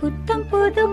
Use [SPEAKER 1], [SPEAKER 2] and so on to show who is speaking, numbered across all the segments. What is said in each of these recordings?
[SPEAKER 1] புத்தம் புது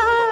[SPEAKER 1] Ah!